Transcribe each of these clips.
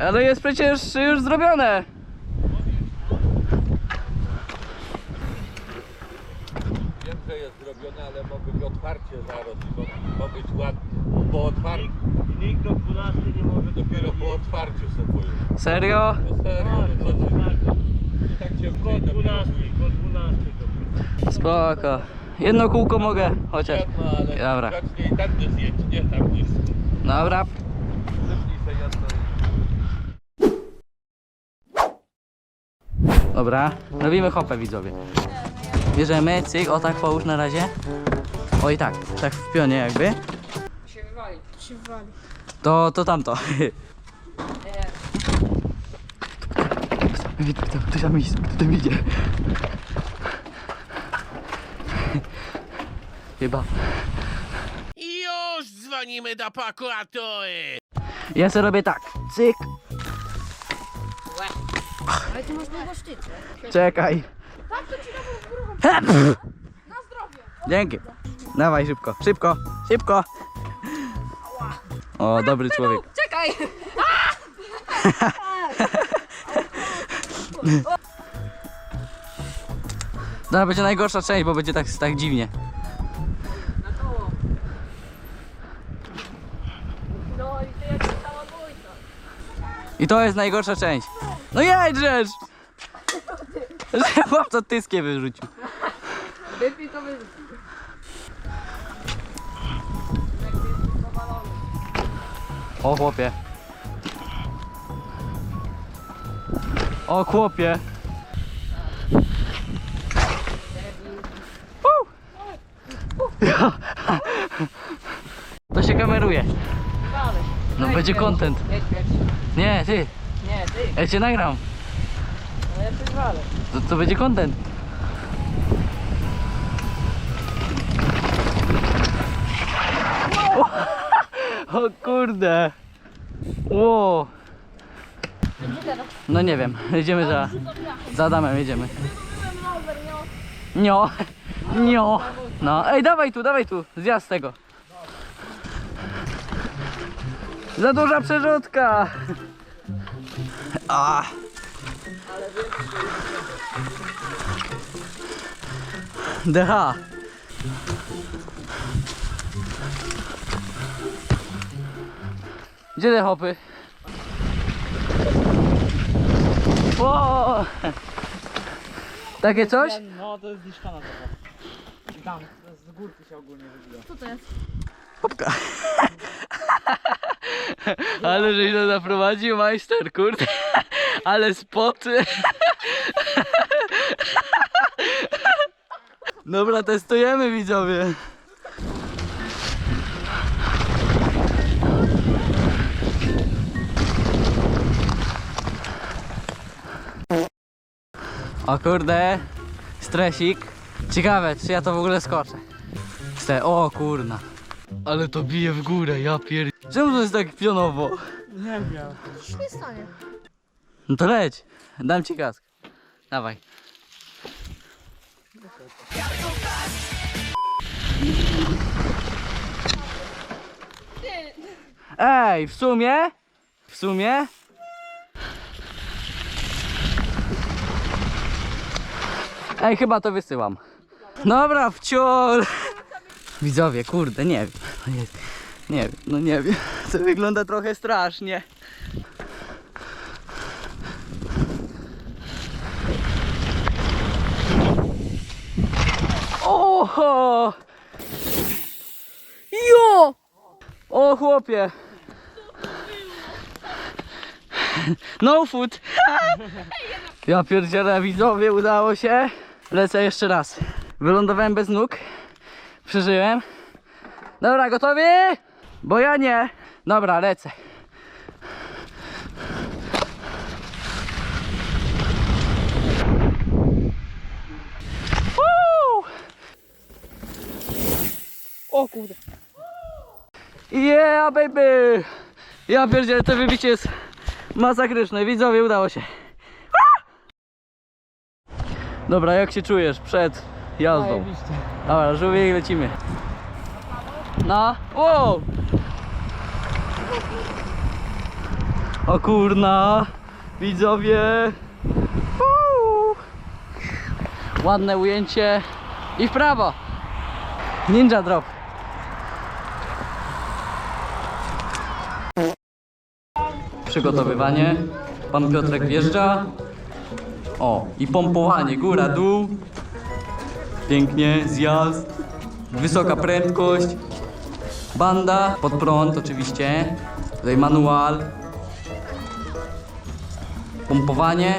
Ale jest przecież już zrobione. Wiem, że jest zrobione, ale ma być otwarcie zaraz i ma, być ładnie. Po otwarciu, Nikt do 12 nie może dopiero po otwarciu sobie. Serio? No serio, no co ty? I tak cię Po wczoraj 12, po 12 to. Spoko. Jedno kółko mogę, chociaż. Jedno, ale Dobra. widocznie i tak nie zjedź, nie tam nic. Dobra. Zepnij sobie jedno. Dobra, robimy hopę widzowie. Bierzemy, cyk, o tak połóż na razie. Oj tak, tak w pionie jakby. się wywali. Się wywali. To, to tamto. Widzę, kto, kto tam idzie, kto tam idzie. Chyba. Już dzwonimy do prokuratury! Ja sobie robię tak, cyk, Ale ty masz długo sztyce. czekaj. Tak, to ci dam w. Na zdrowie. Dzięki. Dawaj szybko, szybko, szybko. O, dobry człowiek. Czekaj. Dobra, będzie najgorsza część, bo będzie tak, tak dziwnie. Na koło. No. I to jest najgorsza część. No jedź rzecz! Że chłopca tyskie wyrzucił. Wypij to wyrzuć. O chłopie. O chłopie. To się kameruje. No będzie content. Nie, ty. Ja cię nagram. No ja coś walę. To, to będzie content. O kurde. Ło. No nie wiem, jedziemy za, za Adamem, jedziemy. Nio, nio. No, ej dawaj tu, dawaj tu, zjazd tego. Za duża przerzutka. A. DH. Gdzie te hopy? O! Takie coś? No to jest zniszczona taka. I tam z górki się ogólnie wybija. Co to jest? Popka. Ale żeś to zaprowadził, majster, kurde. Ale spoty. Dobra, testujemy widzowie. O kurde, stresik. Ciekawe, czy ja to w ogóle skoczę. O kurna. Ale to bije w górę, ja pier... Czemu to jest tak pionowo? Nie wiem. Nic nie stanie. No to leć, dam ci kask. Dawaj. Ej, w sumie? W sumie? Ej, chyba to wysyłam. Dobra, wciol. Widzowie, kurde, nie wiem. Nie wiem, no nie wiem. To wygląda trochę strasznie. Oho! Jo! O chłopie! No food! Ja pierdzielę widzowie, udało się. Lecę jeszcze raz. Wylądowałem bez nóg. Przeżyłem. Dobra, gotowi? Bo ja nie. Dobra, lecę. Woo! O kurde. Yeah, baby! Ja pierdzielę, to wybicie jest masakryczne. Widzowie, udało się. Dobra, jak się czujesz przed jazdą? Dobra, żółwie lecimy. No, wow! O kurna, widzowie. Uuu. Ładne ujęcie i w prawo. Ninja drop. Przygotowywanie. Pan Piotrek wjeżdża. O, i pompowanie, góra, dół. Pięknie, zjazd. Wysoka prędkość. Banda, pod prąd oczywiście. Tutaj manual. Pompowanie.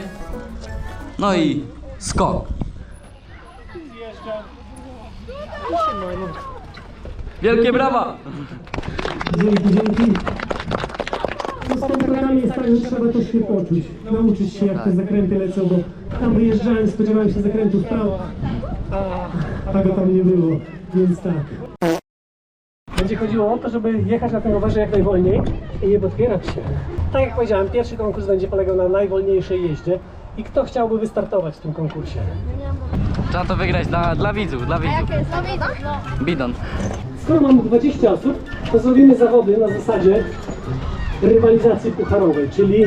No i skok. Wielkie brawa! Dzięki, dzięki. Z komputerami jest tak, że trzeba to się poczuć. Nauczyć się jak te zakręty lecą, bo tam wyjeżdżałem, spodziewałem się zakrętów tam, a tego tam nie było, więc tak. Będzie chodziło o to, żeby jechać na tym rowerze jak najwolniej i nie podpierać się. Tak jak powiedziałem, pierwszy konkurs będzie polegał na najwolniejszej jeździe. I kto chciałby wystartować w tym konkursie? Trzeba to wygrać dla, dla widzów, dla widzów. Jakie jest? Bidon. Skoro mamy 20 osób, to zrobimy zawody na zasadzie rywalizacji pucharowej, czyli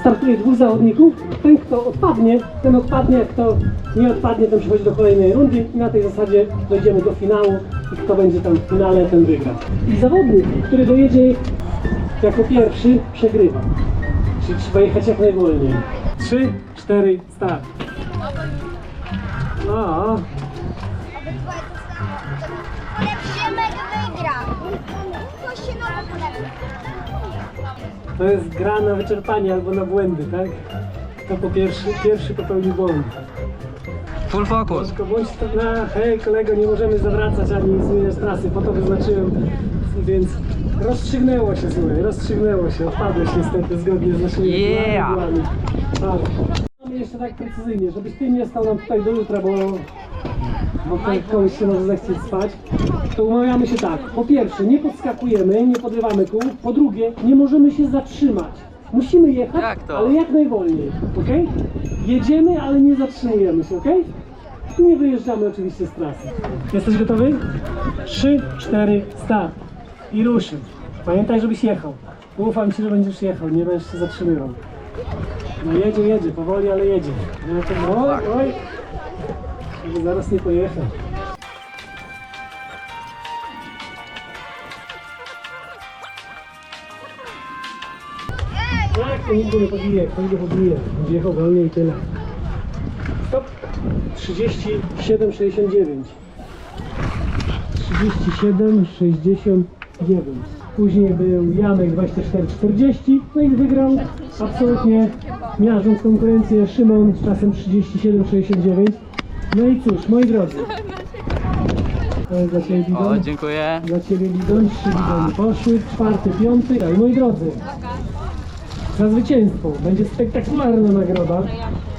startuje dwóch zawodników, ten kto odpadnie, ten odpadnie, jak kto nie odpadnie, ten przechodzi do kolejnej rundy i na tej zasadzie dojdziemy do finału i kto będzie tam w finale, ten wygra. I zawodnik, który dojedzie jako pierwszy, przegrywa. Czyli trzeba jechać jak najwolniej. 3, 4, start. No, wygra. To. To jest gra na wyczerpanie albo na błędy, tak? Kto po pierwszy, pierwszy popełni błąd. Full focus. Bądź na hej kolego, nie możemy zawracać ani zmieniać trasy, po to wyznaczyłem, więc rozstrzygnęło się słuchaj, rozstrzygnęło się, odpadłeś niestety zgodnie z naszymi Yeah. regułami. Tak. Mamy jeszcze tak precyzyjnie, żebyś ty nie stał nam tutaj do jutra, bo, bo tutaj komuś się może zechcieć spać, to umawiamy się tak. Po pierwsze, nie podskakujemy, nie podrywamy kół. Po drugie, nie możemy się zatrzymać. Musimy jechać, Jak ale jak najwolniej, ok? Jedziemy, ale nie zatrzymujemy się, ok? Nie wyjeżdżamy oczywiście z trasy. Jesteś gotowy? Trzy, cztery, start. I ruszy. Pamiętaj, żebyś jechał. Ufam ci, że będziesz jechał, nie będziesz się zatrzymywał. No jedzie, jedzie, powoli, ale jedzie. No to, oj, oj. Żeby zaraz nie pojechał. Tak, to nigdy nie pobije, kto nie pobije. Będzie jechał wolniej i tyle. Stop. 37, 69. 37, 69. Później był Janek 24, 40. No i wygrał absolutnie miażdżąc konkurencję Szymon z czasem 37, 69. No i cóż, moi drodzy. To jest dla Ciebie O, bidon. dziękuję. Dla Ciebie bidon, trzy bidony poszły, czwarty, piąty. I moi drodzy, za zwycięstwo będzie spektakularna nagroda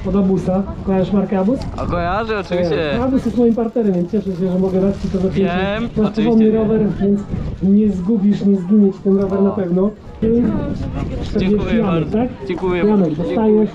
od Abusa. Kojarzysz markę Abus? O, kojarzę oczywiście. Abus jest moim partnerem, więc cieszę się, że mogę dać Ci to za Wiem, Masz oczywiście rower, więc nie zgubisz, nie zginie Ci ten rower na pewno. I 40 Dziękuję Janek, bardzo. Tak? Dziękuję Janek, dostajesz